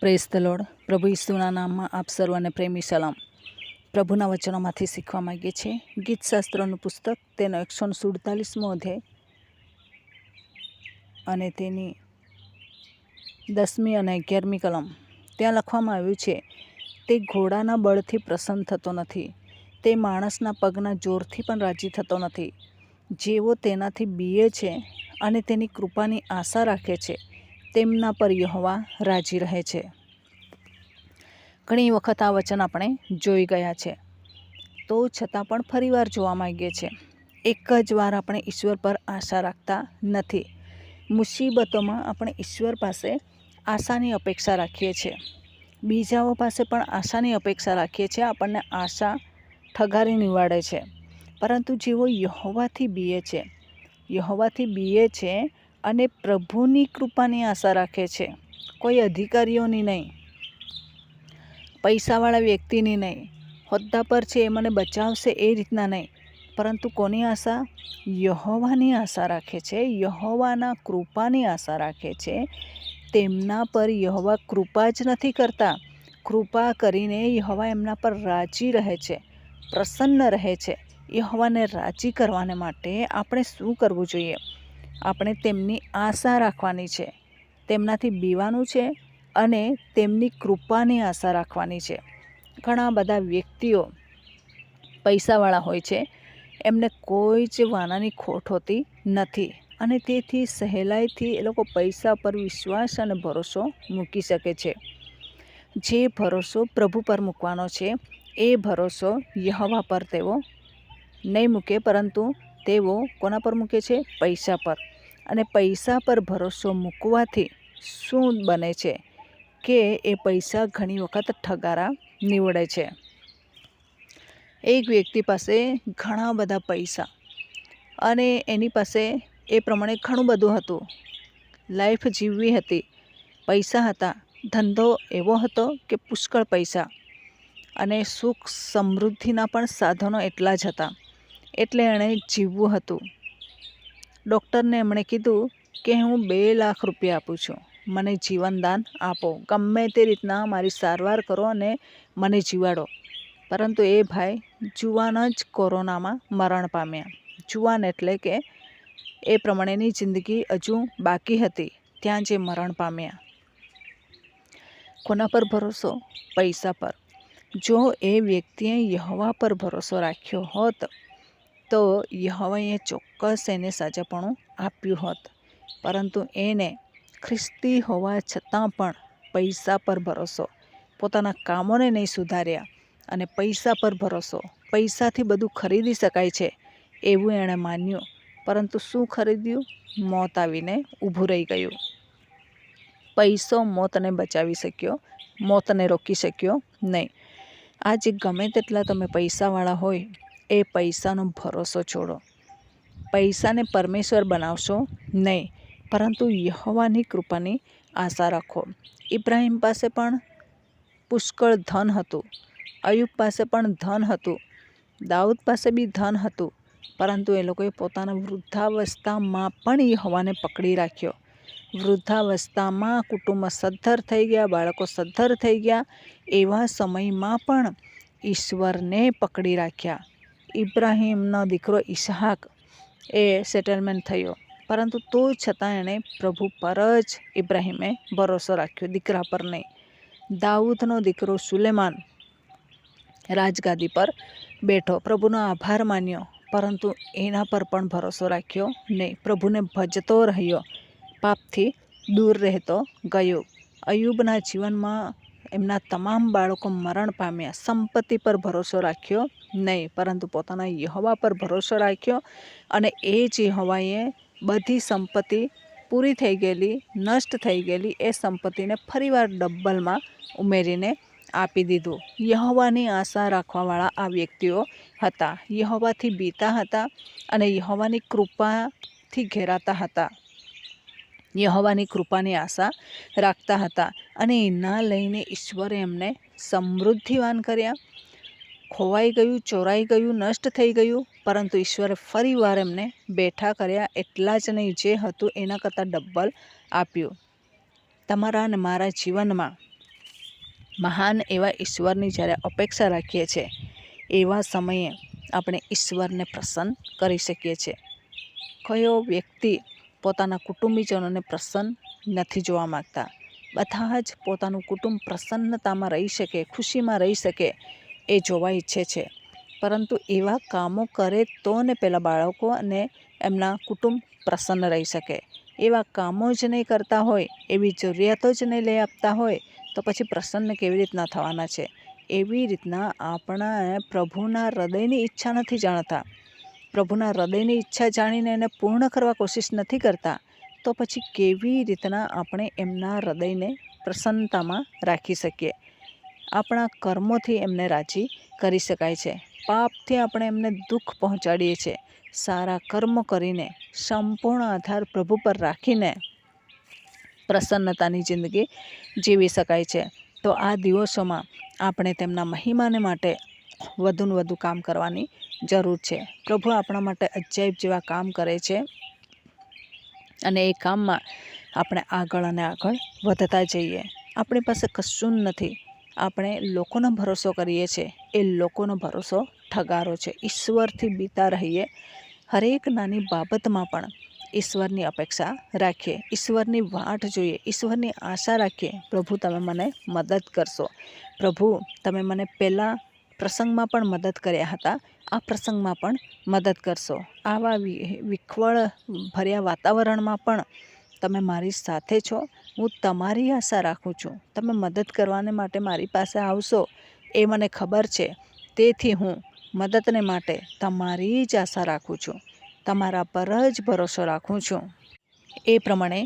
Press the પ્રભુ ઈસુના નામમાં આપ સર્વને પ્રેમી સલામ. પ્રભુના વચનોમાંથી શીખવા માગીએ છીએ. ગીતશાસ્ત્રનું પુસ્તક, તેનો એકસો સુડતાલીસમો અધ્યાય. અને તેની દસમી અને અગિયારમી કલમ. ત્યાં લખવામાં આવ્યું છે, તે ઘોડાના બળથી પ્રસન્ન થતો નથી. તે માણસના પગના જોરથી પણ રાજી થતો નથી. જેઓ તેનાથી બીએ છે અને તેની કૃપાની આશા રાખે છે. તેમના પર યહોવા રાજી રહે છે. ઘણી વખત આ વચન આપણે જોઈ ગયા છે. તો છતાં પણ ફરીવાર જોવા માંગીએ છીએ. એક જ વાર આપણે ઈશ્વર પર આશા રાખતા નથી. મુસીબતોમાં આપણે ઈશ્વર પાસે આશાની અપેક્ષા રાખીએ છીએ. બીજાઓ પાસે પણ આશાની અપેક્ષા રાખીએ છીએ, આપણને આશા ઠગારી નિવાડે છે. પરંતુ જેઓ યહોવાથી બીએ છે, યહોવાથી બીએ છે અને પ્રભુની કૃપાની આશા રાખે છે. કોઈ અધિકારીઓની નહીં, પૈસાવાળા વ્યક્તિની નહીં, હોદ્દા પર છે એ મને બચાવશે એ રીતના નહીં. પરંતુ કોની આશા? યહોવાની આશા રાખે છે, યહોવાના કૃપાની આશા રાખે છે. તેમના પર યહોવા કૃપા જ નથી કરતા. કૃપા કરીને યહોવા એમના પર રાજી રહે છે, પ્રસન્ન રહે છે. યહોવાને રાજી કરવાને માટે આપણે શું કરવું જોઈએ? આપણે તેમની આશા રાખવાની છે. તેમનાથી બીવાનું છે અને તેમની કૃપાની આશા રાખવાની છે. ઘણા બધા વ્યક્તિઓ પૈસાવાળા હોય છે. એમને કોઈ જ વાનાની ખોટ હોતી નથી અને તેથી સહેલાઈથી એ લોકો પૈસા પર વિશ્વાસ અને ભરોસો મૂકી શકે છે. જે ભરોસો પ્રભુ પર મૂકવાનો છે, એ ભરોસો યહવા પર તેઓ નહીં મૂકે, પરંતુ તેઓ કોના પર મૂકે છે? પૈસા પર. અને પૈસા પર ભરોસો મૂકવાથી શું બને છે? કે એ પૈસા ઘણી વખત ઠગારા નીવડે છે. એક વ્યક્તિ પાસે ઘણા બધા પૈસા અને એની પાસે એ પ્રમાણે ઘણું બધું હતું. લાઈફ જીવવી હતી. પૈસા હતા. ધંધો એવો હતો કે પુષ્કળ પૈસા અને સુખ સમૃદ્ધિના પણ સાધનો એટલા જ હતા. એટલે એણે જીવવું હતું. ડૉક્ટરને એમણે કીધું કે હું બે લાખ રૂપિયા આપું છું. મને જીવનદાન આપો. ગમે તે રીતના મારી સારવાર કરો અને મને જીવાડો. પરંતુ એ ભાઈ જુવાન જ કોરોનામાં મરણ પામ્યા. જુવાન એટલે કે એ પ્રમાણેની જિંદગી હજુ બાકી હતી ત્યાં જે મરણ પામ્યા. કોના પર ભરોસો? પૈસા પર. જો એ વ્યક્તિએ યહવા પર ભરોસો રાખ્યો હોત તો યહવાએ ચોક્કસ એને સાજાપણું આપ્યું હોત. પરંતુ એને ખ્રિસ્તી હોવા છતાં પણ પૈસા પર ભરોસો, પોતાના કામોને નહીં સુધાર્યા અને પૈસા પર ભરોસો, પૈસાથી બધું ખરીદી શકાય છે એવું એણે માન્યું. પરંતુ શું ખરીદ્યું? મોત આવીને ઊભું રહી ગયું. પૈસો મોતને બચાવી શક્યો, મોતને રોકી શક્યો નહીં. આજે ગમે તેટલા તમે પૈસાવાળા હોય એ પૈસાનો ભરોસો છોડો. પૈસાને પરમેશ્વર બનાવશો નહીં, પરંતુ યહોવાની કૃપાની આશા રાખો. ઇબ્રાહિમ પાસે પણ પુષ્કળ ધન હતું, અયુબ પાસે પણ ધન હતું, દાઉદ પાસે બી ધન હતું, પરંતુ એ લોકોએ પોતાના વૃદ્ધાવસ્થામાં પણ યહોવાને પકડી રાખ્યો. વૃદ્ધાવસ્થામાં કુટુંબ સદ્ધર થઈ ગયા, બાળકો સદ્ધર થઈ ગયા, એવા સમયમાં પણ ઈશ્વરને પકડી રાખ્યા. ઇબ્રાહિમનો દીકરો ઇસહાક એ સેટલમેન્ટ થયો. પરંતુ તો છતાં એણે પ્રભુ પર જ ઇબ્રાહીમે ભરોસો રાખ્યો. દીકરા પર નહીં. દાઉદનો દીકરો સુલેમાન રાજગાદી પર બેઠો. પ્રભુનો આભાર માન્યો, પરંતુ એના પર પણ ભરોસો રાખ્યો નહીં. પ્રભુને ભજતો રહ્યો. પાપથી દૂર રહેતો ગયો. અયુબના જીવનમાં એમના તમામ બાળકો મરણ પામ્યા. સંપત્તિ પર ભરોસો રાખ્યો નહીં, પરંતુ પોતાના યહવા પર ભરોસો રાખ્યો અને એ જ યહવાએ બધી સંપત્તિ પૂરી થઈ ગયેલી, નષ્ટ થઈ ગયેલી, એ સંપત્તિને ફરીવાર ડબ્બલમાં ઉમેરીને આપી દીધું. યહોવાની આશા રાખવાવાળા આ વ્યક્તિઓ હતા. યહોવાથી બીતા હતા અને યહોવાની કૃપાથી ઘેરાતા હતા. યહોવાની કૃપાની આશા રાખતા હતા અને એના લઈને ઈશ્વરે એમને સમૃદ્ધિવાન કર્યા. ખોવાઈ ગયું, ચોરાઈ ગયું, નષ્ટ થઈ ગયું, પરંતુ ઈશ્વરે ફરીવાર એમને બેઠા કર્યા એટલા જ નહીં જે હતું એના કરતાં ડબ્બલ આપ્યું. તમારા અને મારા જીવનમાં મહાન એવા ઈશ્વરની જ્યારે અપેક્ષા રાખીએ છીએ, એવા સમયે આપણે ઈશ્વરને પ્રસન્ન કરી શકીએ છીએ. કયો વ્યક્તિ પોતાના કુટુંબીજનોને પ્રસન્ન નથી જોવા માગતા. બધા જ પોતાનું કુટુંબ પ્રસન્નતામાં રહી શકે, ખુશીમાં રહી શકે એ જોવા ઈચ્છે છે. પરંતુ એવા કામો કરે તો ને પેલા બાળકો અને એમના કુટુંબ પ્રસન્ન રહી શકે. એવા કામો જ નહીં કરતા હોય, એવી જરૂરિયાતો જ નહીં લઈ આપતા હોય, તો પછી પ્રસન્ન કેવી રીતના થવાના છે? એવી રીતના આપણા પ્રભુના હૃદયની ઈચ્છા નથી જાણતા. પ્રભુના હૃદયની ઈચ્છા જાણીને એને પૂર્ણ કરવા કોશિશ નથી કરતા, તો પછી કેવી રીતના આપણે એમના હૃદયને પ્રસન્નતામાં રાખી શકીએ? આપણા કર્મોથી એમને રાજી કરી શકાય છે. પાપથી આપણે એમને દુઃખ પહોંચાડીએ છીએ. સારા કર્મ કરીને, સંપૂર્ણ આધાર પ્રભુ પર રાખીને પ્રસન્નતાની જિંદગી જીવી શકાય છે. તો આ દિવસોમાં આપણે તેમના મહિમાને માટે વધુને વધુ કામ કરવાની જરૂર છે. પ્રભુ આપણા માટે અજાયબ જેવા કામ કરે છે અને એ કામમાં આપણે આગળ અને આગળ વધતા જઈએ. આપણી પાસે કશું નથી. આપણે લોકોનો ભરોસો કરીએ છીએ. એ લોકોનો ભરોસો ઠગારો છે. ઈશ્વરથી બીતા રહીએ. હરેક નાની બાબતમાં પણ ઈશ્વરની અપેક્ષા રાખીએ. ઈશ્વરની વાટ જોઈએ. ઈશ્વરની આશા રાખીએ. પ્રભુ તમે મને મદદ કરશો. પ્રભુ, તમે મને પહેલાં પ્રસંગમાં પણ મદદ કર્યા હતા. આ પ્રસંગમાં પણ મદદ કરશો. આવા વિખવળ ભર્યા વાતાવરણમાં પણ તમે મારી સાથે છો. હું તમારી આશા રાખું છું. તમે મદદ કરવાને માટે મારી પાસે આવશો એ મને ખબર છે. તેથી હું મદદને માટે તમારી જ આશા રાખું છું. તમારા પર જ ભરોસો રાખું છું. એ પ્રમાણે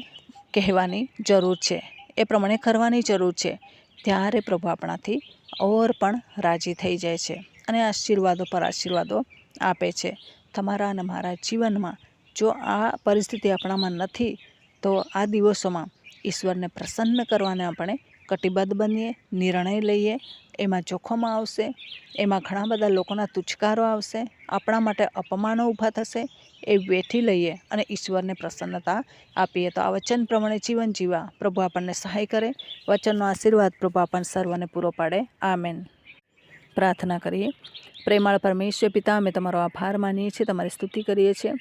કહેવાની જરૂર છે. એ પ્રમાણે કરવાની જરૂર છે. ત્યારે પ્રભુ આપણાથી ઓર પણ રાજી થઈ જાય છે અને આશીર્વાદો પર આશીર્વાદો આપે છે. તમારા અને મારા જીવનમાં જો આ પરિસ્થિતિ આપણામાં નથી, તો આ દિવસોમાં ઈશ્વરને પ્રસન્ન કરવાને આપણે કટિબદ્ધ બનીએ, નિર્ણય લઈએ. એમાં જોખમો આવશે, એમાં ઘણા બધા લોકોના તુચકારો આવશે આપણા માટે અપમાનો ઊભા થશે એ વેઠી લઈએ અને ઈશ્વરને પ્રસન્નતા આપીએ. તો આ વચન પ્રમાણે જીવન જીવા. પ્રભુ આપણને સહાય કરે. વચનનો આશીર્વાદ પ્રભુ આપણને સર્વને પૂરો પાડે. આમેન. પ્રાર્થના કરીએ. પ્રેમાળ પરમેશ્વર પિતા, અમે તમારો આભાર માનીએ છીએ. તમારી સ્તુતિ કરીએ છીએ.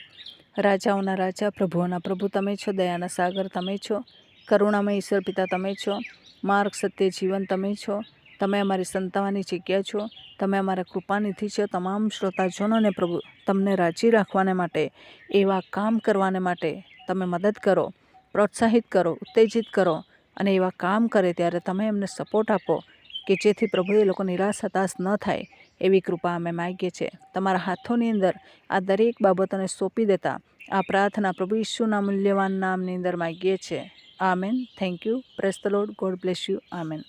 રાજાઓના રાજા, પ્રભુઓના પ્રભુ તમે છો. દયાના સાગર તમે છો. કરુણામય ઈશ્વર પિતા તમે છો. માર્ગ સત્ય જીવન તમે છો. તમે અમારી સંતાવાની જગ્યા છો, તમે અમારા કૃપાનિધિ છો, તમામ શ્રોતાજનોને પ્રભુ, તમને રાજી રાખવાને માટે, એવા કામ કરવાને માટે તમે મદદ કરો, પ્રોત્સાહિત કરો, ઉત્તેજિત કરો અને એવા કામ કરે ત્યારે તમે એમને સપોર્ટ આપો કે જેથી પ્રભુ એ લોકો નિરાશ હતાશ ન થાય એવી કૃપા અમે માગીએ છીએ. તમારા હાથોની અંદર આ દરેક બાબતોને સોંપી દેતા આ પ્રાર્થના પ્રભુ ઈશ્વના મૂલ્યવાન નામની અંદર માગીએ છીએ. Amen. Thank you. Praise Lord God bless you. Amen.